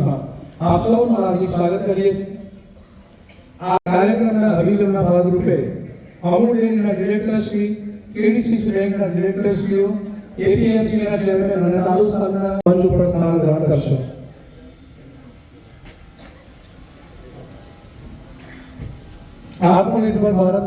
આપ સૌનું હાર્દિક કરીએ છીએ. આ કાર્યક્રમના અભિગમના ભાગરૂપે અમૂલ ડેરીના ડિરેક્ટર શ્રી, કેડીસીસી બેંકના ડિરેક્ટર શ્રીઓ, એપીએમસીના ચેરમેન અને તાલુકા સાહેબના સ્થાન ગ્રહણ કરશો. આત્મનિર્ભર ભારત.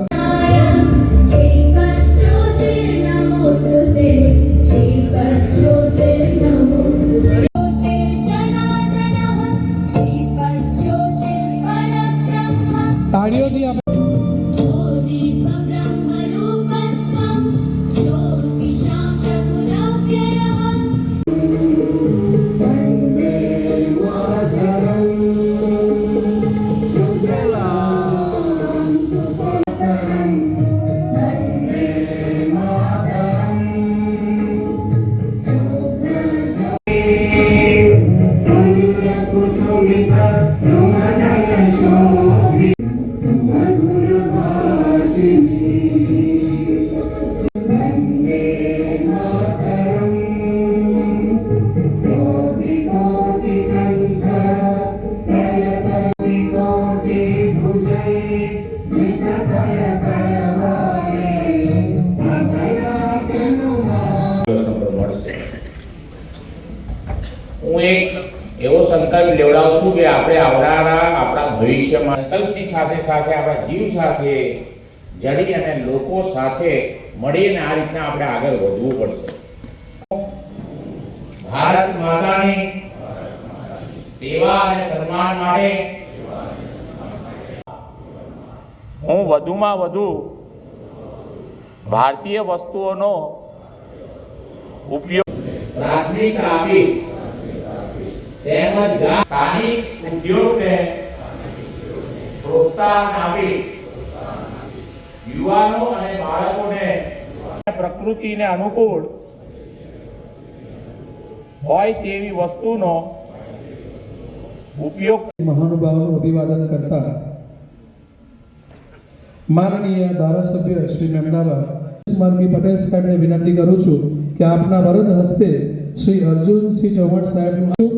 હું એક એવો સંકલ્પ લેવડાવું છું કે આપણે આવનારા આપણા ભવિષ્યમાં સંકલ્પની સાથે સાથે આપણા જીવ સાથે, જડી અને લોકો સાથે મળીને આ રીતના આપણે આગળ વધવું પડશે. ભારત માતાની સેવા અને સન્માન માટે હું વધુમાં વધુ ભારતીય વસ્તુઓનો ઉપયોગ પ્રાથમિકતા આપીશ. તેમજ સ્થાનિક ઉદ્યોગને પ્રોત્સાહન આપી. યુવાનો અને બાળકોને પ્રકૃતિને અનુકૂળ હોય તેવી વસ્તુનો ઉપયોગ મહાનુભાવોનું અભિવાદન કરતા માનનીય ધારાસભ્ય શ્રી મેમદાવા માર્ગી પટેલ સાહેબને વિનંતી કરું છું કે આપના વરદ હસ્તે શ્રી અર્જુનસિંહ ચૌહાણ સાહેબનું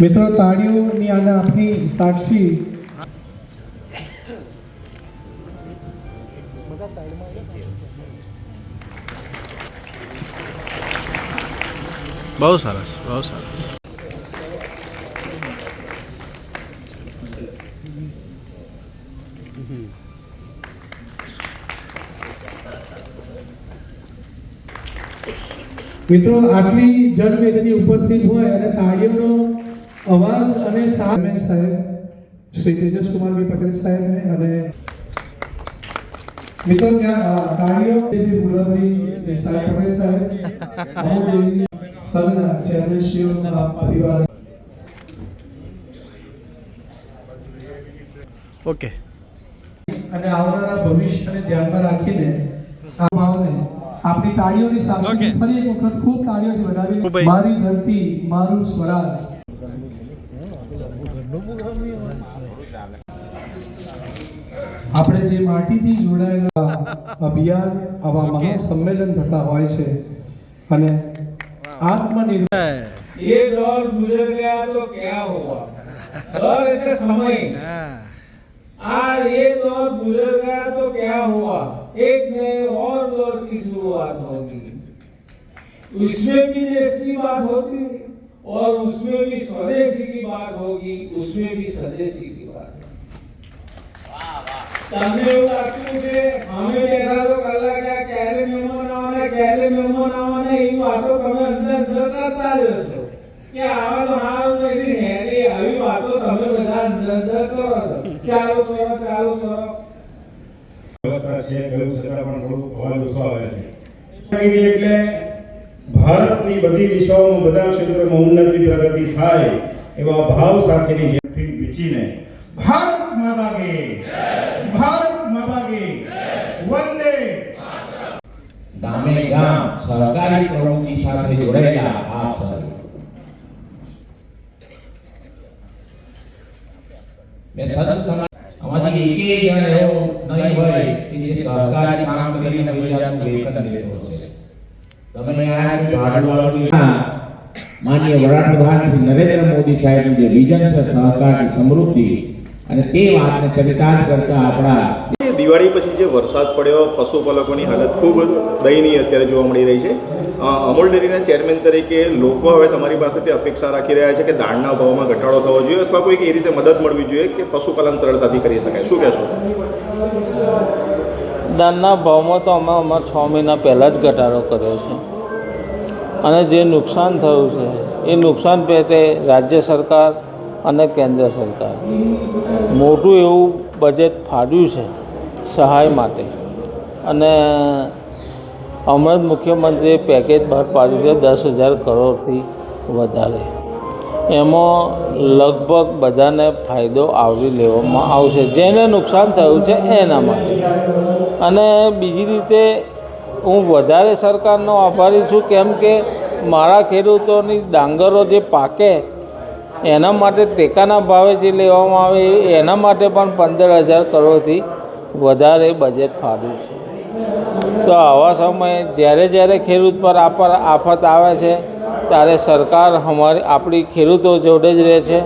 મિત્રો તાળીઓની અને આપની સાક્ષી. બહુ સરસ બહુ સરસ. મિત્રો આટલી જનમેદની ઉપસ્થિત હોય અને તાળીઓનો અવાજ અને સામે સાહેબ શ્રી તેજસકુમારભાઈ પટેલ સાહેબને અને મિત્રો ત્યાં તાળીઓ દેવી ગુલાબભાઈ સાહેબ પટેલ સાહેબ સંઘના ચેરમેનશ્રીઓનો અભિવાદન ઓકે. અને આવનારા ભવિષ્યને ધ્યાનમાં રાખીને આ ભાવને આપની તાળીઓની સાથે ફરી એક વખત ખૂબ તાળીઓથી વધાવી મારી ધરતી મારું સ્વરાજ. આપણે જે માટીથી જોડાયેલા અભિયાન આવા મહાસંમેલન થતા હોય છે અને આત્મનિર્ભર એ દોર ગુજર ગયા તો ક્યાં હોવા? દોર એટલે સમય. આ એ દોર ગુજર ગયા તો ક્યાં હોવા? एक नए और दौर की शुरुआत होगी उसमें भी देश की बात होती और उसमें भी स्वदेशी की बात होगी उसमें भी स्वदेशी की बात होगी તમને એવું લાગતું છે અમે બેઠા તો કલાક આ ક્યારે મહેમાન આવવાના ક્યારે મહેમાન આવવાના એવી વાતો તમે અંદર અંદર કરતા જ હશો કે આવા તો હારું નથી હેડી આવી વાતો તમે બધા અંદર અંદર કરો છો ચાલો કરો ચાલો કરો વ્યવસ્થા છે કહ્યું છતાં પણ થોડુંક અવાજ ઓછો આવે છે એટલે ભારતની બધી દિશાઓમાં બધા ક્ષેત્રોમાં ઉન્નતિ, પ્રગતિ થાય એવા ભાવ સાથેની જેથી વિચીને ભારત માતા કી ભારત માતા કી વંદે ગામે ગામ સહકારી પ્રવૃત્તિ સાથે જોડાયેલા આપ સૌ મેં સતત સમાજ આમાંથી એકે જણ એવો નહીં હોય કે જે સહકારી કામ કરીને કોઈ જાતનું વેતન લેતો હશે. તમે આ ભાડું માનીય વડાપ્રધાન શ્રી નરેન્દ્ર મોદી સાહેબનું જે વિઝન છે સહકારની સમૃદ્ધિ અને તે વાતને ચરિતાર્થ કરતા આપણા દિવાળી પછી જે વરસાદ પડ્યો, પશુપાલકોની હાલત ખૂબ દયનીય અત્યારે જોવા મળી રહી છે. અમૂલ ડેરીના ચેરમેન તરીકે લોકો હવે તમારી પાસેથી અપેક્ષા રાખી રહ્યા છે કે દાણના ભાવમાં ઘટાડો થવો જોઈએ અથવા કોઈક એ રીતે મદદ મળવી જોઈએ કે પશુપાલન સરળતાથી કરી શકાય. શું કહેશો? દાણના ભાવમાં તો અમે અમારા છ મહિના પહેલાં જ ઘટાડો કર્યો છે. અને જે નુકસાન થયું છે, એ નુકસાન પેટે રાજ્ય સરકાર અને કેન્દ્ર સરકાર. મોટું એવું બજેટ ફાડ્યું છે. સહાય માટે. અને હમણાં જ મુખ્યમંત્રીએ પેકેજ બહાર પાડ્યું છે, દસ હજાર કરોડથી વધારે. એમાં લગભગ બધાને ફાયદો આવરી લેવામાં આવશે. જેને નુકસાન થયું છે, એના માટે. અને બીજી રીતે, હું વધારે સરકારનો આભારી છું, કેમ કે મારા ખેડૂતોની ડાંગરો જે પાકે, એના માટે ટેકાના ભાવે જે લેવામાં આવે, એના માટે પણ પંદર હજાર કરોડથી વધારે બજેટ ફાળવ્યું છે. તો આવા સમયે જ્યારે જ્યારે ખેડૂત પર આપર આફત આવે છે, ત્યારે સરકાર અમારી આપણી ખેડૂતો જોડે જ રહે છે,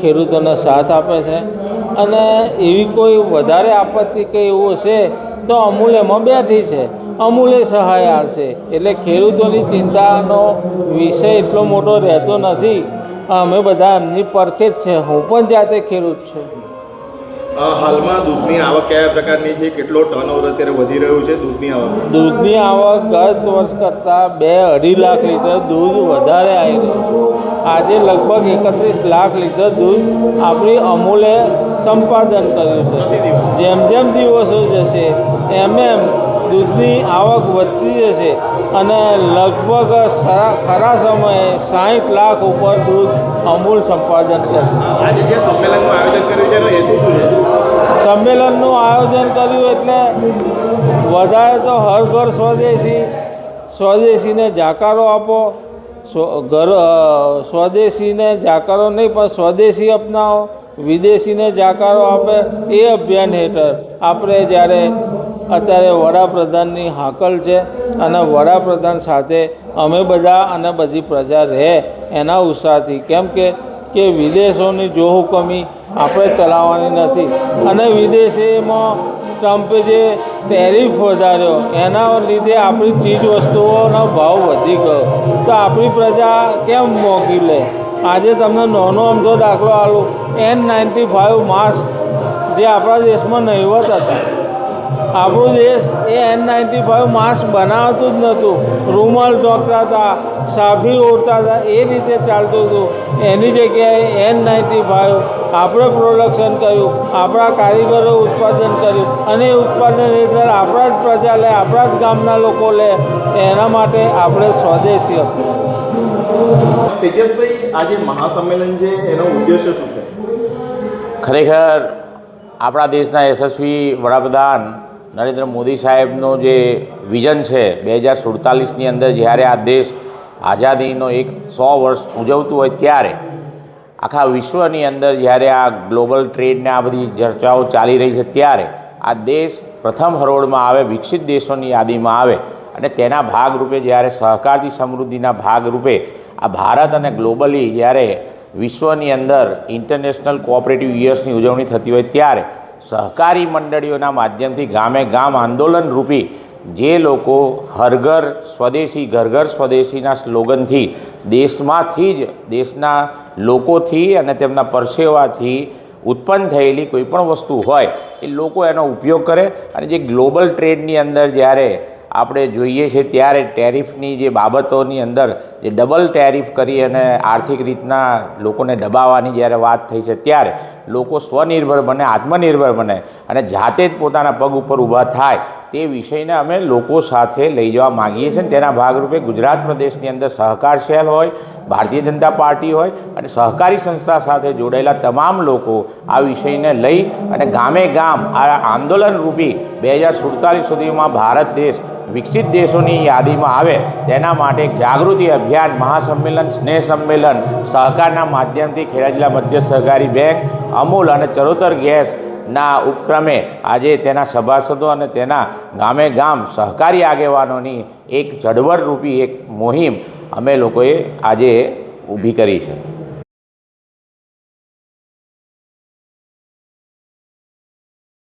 ખેડૂતોને સાથ આપે છે. અને એવી કોઈ વધારે આપત્તિ કે એવું હશે તો અમૂલ એમાં બેઠી છે. અમૂલે સહાય આપશે. એટલે ખેડૂતોની ચિંતાનો વિષય એટલો મોટો રહેતો નથી. અમે બધા એમની પરખે જ છે. હું પણ જાતે ખેડૂત છું. હાલમાં દૂધની આવક કયા પ્રકારની છે? કેટલો ટર્નઓવર અત્યારે વધી રહ્યું છે દૂધની આવક? દૂધની આવક ગત વર્ષ કરતાં બે અઢી લાખ લીટર દૂધ વધારે આવી રહ્યું છે. આજે લગભગ એકત્રીસ લાખ લીટર દૂધ આપણી અમૂલે સંપાદન કર્યું છે. જેમ જેમ દિવસો જશે એમ એમ દૂધની આવક વધતી જશે અને લગભગ ખરા સમયે સાહીઠ લાખ ઉપર દૂધ અમૂલ સંપાદન કરશે. આજે જે સંમેલનનું આયોજન કર્યું છે એનું હેતુ શું કર્યું એટલે વધારે તો હર ઘર સ્વદેશી, સ્વદેશીને જાકારો આપો. ઘર સ્વદેશીને જાકારો નહીં, પણ સ્વદેશી અપનાવો, વિદેશીને જાકારો આપે એ અભિયાન હેઠળ આપણે જ્યારે અત્યારે વડાપ્રધાનની હાકલ છે અને વડાપ્રધાન સાથે અમે બધા અને બધી પ્રજા રહે એના ઉત્સાહથી. કેમ કે કે વિદેશોની જો હુકમી આપણે ચલાવવાની નથી. અને વિદેશીમાં ટ્રમ્પે જે ટેરિફ વધાર્યો, એના લીધે આપણી ચીજ વસ્તુઓનો ભાવ વધી ગયો. તો આપણી પ્રજા કેમ મોકી લે? આજે તમને નાનો અમથો દાખલો આલું. એન નાઇન્ટી ફાઇવ માસ્ક જે આપણા દેશમાં નહીવત હતા. આપણો દેશ એ એન નાઇન્ટી ફાઇવ માસ્ક બનાવતું જ નહોતું. રૂમાલ ઢોકતા હતા સાફી ઓઢતા હતા એ રીતે ચાલતું હતું. એની જગ્યાએ એન નાઇન્ટી ફાઇવ આપણે પ્રોડક્શન કર્યું આપણા કારીગરો ઉત્પાદન કર્યું અને એ ઉત્પાદન હેઠળ આપણા જ પ્રજા લે આપણા જ ગામના લોકો લે એના માટે આપણે સ્વદેશી અપનાવ્યું તેજસભાઈ આજે મહાસંમેલન છે એનો ઉદ્દેશ્ય શું છે? ખરેખર આપણા દેશના યશસ્વી વડાપ્રધાન નરેન્દ્ર મોદી સાહેબનો જે વિઝન છે બે હજાર સુડતાલીસની અંદર જ્યારે આ દેશ આઝાદીનો એક સો વર્ષ ઉજવતું હોય ત્યારે આખા વિશ્વની અંદર જ્યારે આ ગ્લોબલ ટ્રેડને આ બધી ચર્ચાઓ ચાલી રહી છે ત્યારે આ દેશ પ્રથમ હરોળમાં આવે, વિકસિત દેશોની યાદીમાં આવે અને તેના ભાગરૂપે જ્યારે સહકારથી સમૃદ્ધિના ભાગરૂપે આ ભારત અને ગ્લોબલી જ્યારે વિશ્વની અંદર ઇન્ટરનેશનલ કોઓપરેટિવ યર્સની ઉજવણી થતી હોય ત્યારે સહકારી મંડળીઓના માધ્યમથી ગામે ગામ આંદોલન રૂપી જે લોકો હરઘર સ્વદેશી ઘર ઘર સ્વદેશીના સ્લોગનથી દેશમાંથી જ, દેશના લોકોથી અને તેમના પરસેવાથી ઉત્પન્ન થયેલી કોઈ પણ વસ્તુ હોય, એ લોકો એનો ઉપયોગ કરે. અને જે ગ્લોબલ ટ્રેડની અંદર જ્યારે આપણે જોઈએ છે ત્યારે ટેરિફની જે બાબતોની અંદર જે ડબલ ટેરિફ કરી અને આર્થિક રીતના લોકોને દબાવવાની જ્યારે વાત થઈ છે ત્યારે લોકો સ્વનિર્ભર બને, આત્મનિર્ભર બને અને જાતે જ પોતાના પગ ઉપર ઊભા થાય તે વિષયને અમે લોકો સાથે લઈ જવા માગીએ છીએ તેના ભાગરૂપે ગુજરાત પ્રદેશની અંદર સહકાર સેલ હોય, ભારતીય જનતા પાર્ટી હોય અને સહકારી સંસ્થા સાથે જોડાયેલા તમામ લોકો આ વિષયને લઈ અને ગામે ગામ આ આંદોલન રૂપી બે હજાર સુડતાલીસ સુધીમાં ભારત દેશ વિકસિત દેશોની યાદીમાં આવે તેના માટે જાગૃતિ અભિયાન, મહાસંમેલન, સ્નેહ સંમેલન, સહકારના માધ્યમથી ખેડા જિલ્લા મધ્ય સહકારી બેંક, અમૂલ અને ચરોતર ગેસ ના ઉપક્રમે આજે તેના સભાસદો અને તેના ગામે ગામ સહકારી આગેવાનોની એક ચળવળરૂપી એક મુહિમ અમે લોકોએ આજે ઊભી કરી છે.